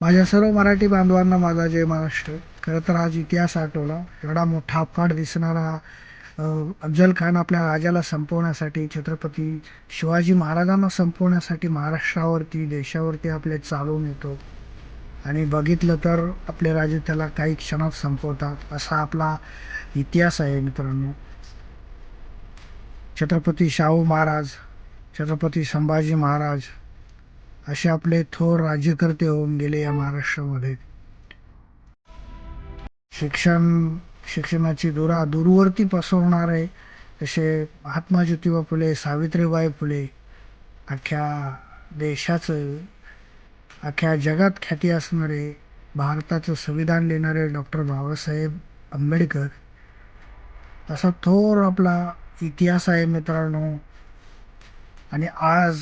माझ्या सर्व मराठी बांधवांना माझा जय महाराष्ट्र. खरं तर आज इतिहास आठवला. एवढा मोठा अफाट दिसणारा अफजल खान आपल्या राजाला संपवण्यासाठी छत्रपती शिवाजी महाराजांना संपवण्यासाठी महाराष्ट्रावरती देशावरती आपले चालून येतो. आणि बघितलं तर आपले राजे त्याला काही क्षणात संपवतात असा आपला इतिहास आहे मित्रांनो. छत्रपती शाहू महाराज छत्रपती संभाजी महाराज असे आपले थोर राज्यकर्ते होऊन गेले या महाराष्ट्रामध्ये. शिक्षण शिक्षणाची दुरा दूरवरती पसरवणारे जसे महात्मा ज्योतिबा फुले सावित्रीबाई फुले अख्ख्या देशाचं अख्ख्या जगात ख्याती असणारे भारताचं संविधान लिहिणारे डॉक्टर बाबासाहेब आंबेडकर असा थोर आपला इतिहास आहे मित्रांनो. आणि आज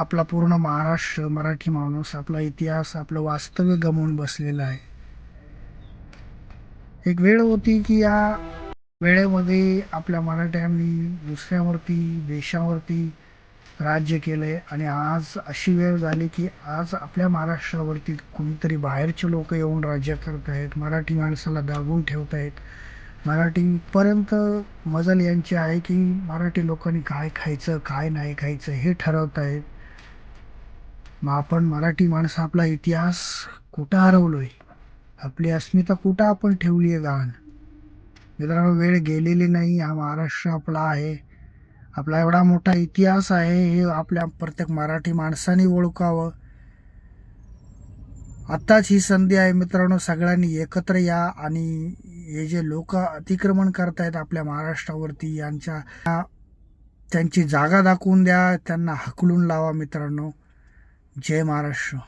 आपला पूर्ण महाराष्ट्र मराठी माणूस आपला इतिहास आपलं वास्तव्य गमावून बसलेलं आहे. एक वेळ होती की या वेळेमध्ये आपल्या मराठ्यांनी दुसऱ्यावरती देशावरती राज्य केलंय आणि आज अशी वेळ झाली की आज आपल्या महाराष्ट्रावरती कोणीतरी लोक येऊन राज्य करत आहेत मराठी माणसाला दाबून ठेवत आहेत. मराठीपर्यंत मजल यांची आहे की मराठी लोकांनी काय खायचं काय नाही खायचं हे ठरवत आहेत. मग आपण मराठी माणसं आपला इतिहास कुठं हरवलो आहे आपली अस्मिता कुठं आपण ठेवली आहे गहाण मित्रांनो वेळ गेलेली नाही. हा महाराष्ट्र आपला आहे. आपला एवढा मोठा इतिहास आहे हे आपल्या प्रत्येक मराठी माणसाने ओळखावं. आत्ताच ही संधी आहे मित्रांनो सगळ्यांनी एकत्र या आणि हे जे लोक अतिक्रमण करतायत आपल्या महाराष्ट्रावरती यांच्या त्यांची जागा दाखवून द्या त्यांना हकलून लावा मित्रांनो. जय महाराष्ट्र.